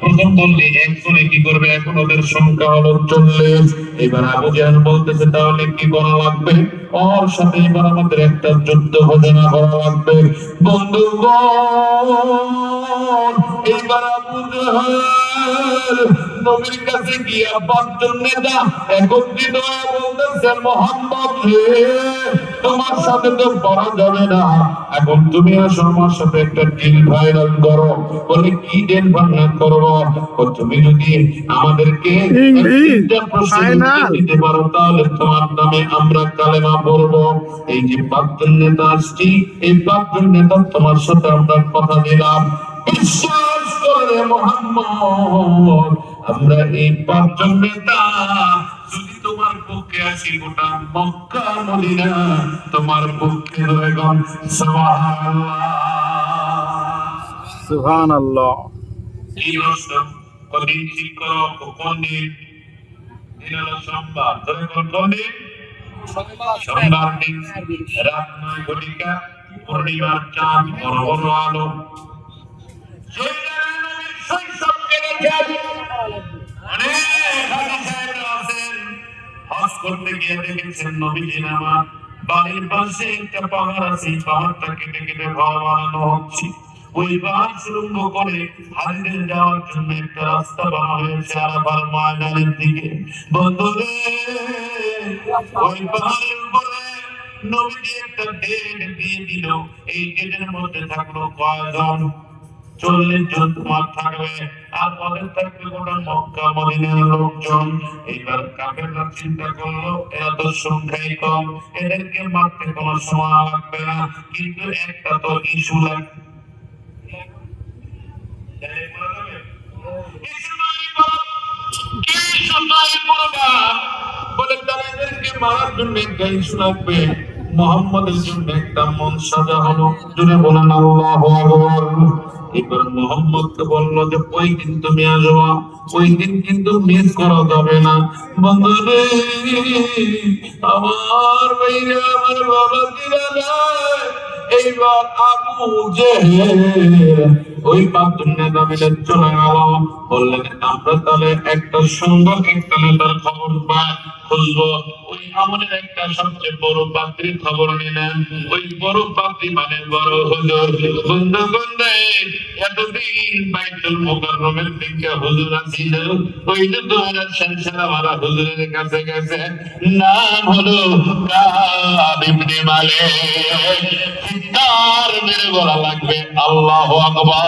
প্রথম বললি, একজনে কি করবে? এখন ওদের সংখ্যা হলো চল্লিশ। এবার আবু জাহেল বলতেছে, তাহলে কি করা লাগবে? ওর সাথে এবার আমাদের একটা যুদ্ধ ঘোষণা করা লাগবে। বন্ধুগণ এবার আবু জাহেল নবীর কাছে গিয়া পাঁচজন নেতা একত্রিত হয়ে বলতেছে মোহাম্মদ রে তোমার সাথে তো পড়া যাবে না। এখন তুমি আসো আমার সাথে একটা ডিল ফাইনাল করো। বলে কি ডিল ফাইনাল করব? তুমি যদি আমাদেরকে. দিতে পারো তাহলে তোমার নামে আমরা কালেমা পড়ব এই যে পাঁচজন নেতা আসছি এই পাঁচজন নেতা তোমার সাথে আমরা কথা দিলাম। করে মোহাম্মদ আমরা এই পাঁচজন নেতা যদি তোমার পক্ষে আসি গোটা মক্কা মদিনা তোমার পক্ষে রয়েগণ সুবহানাল্লাহ। এই প্রশ্ন কদিন ঠিক করো কোন দিন? দিন হলো সোমবার ধরে কোন কোন দিন? সোমবার দিন রাত নয় ঘটিকা পূর্ণিমার চাঁদ বড় বড় আলো। সেই করতে বানানো হচ্ছে ওই দিকে বন্ধুরে ওই পাহাড়ের উপরে একটা ডেট দিয়ে দিল এই ডেটের মধ্যে থাকল কয়জন? চল্লিশ জন তোমার থাকবে। আর থাকবে মক্কা মদিনার লোকজন। কাফেররা চিন্তা করল সংখ্যাই কম, এদেরকে মারতে কোনো সময় লাগবে না। কিন্তু একটা তো ইস্যু লাগবে মারার জন্য একটা মোহাম্মদের জন্য একটা মন সাজা হলো। জুড়ে বলেন, আল্লাহ এবার মোহাম্মদকে বলল যে, ওই দিন তুমি আসবা, ওই দিন কিন্তু মিস করা যাবে না। বন্ধুরে আমার ভাইরা আমার বাবা দিলা এইবার আবু জেহেল ওই পাঁচজন নেতা মিলে চলে গেল বললেন, আমরা তাহলে একটা সুন্দর একটা নেতার খবর পাই খুঁজবো। ওই আমাদের একটা সবচেয়ে বড় পাত্রীর খবর নিলেন। ওই বড় পাত্রী মানে বড় হুজুর। এতদিন বাইতুল দিকে হুজুর ওই যে সংসার আমার হুজুরের কাছে গেছে। নাম হলো কাব ইবনে মালিক। চিৎকার মেরে বলা লাগবে, আল্লাহু আকবার।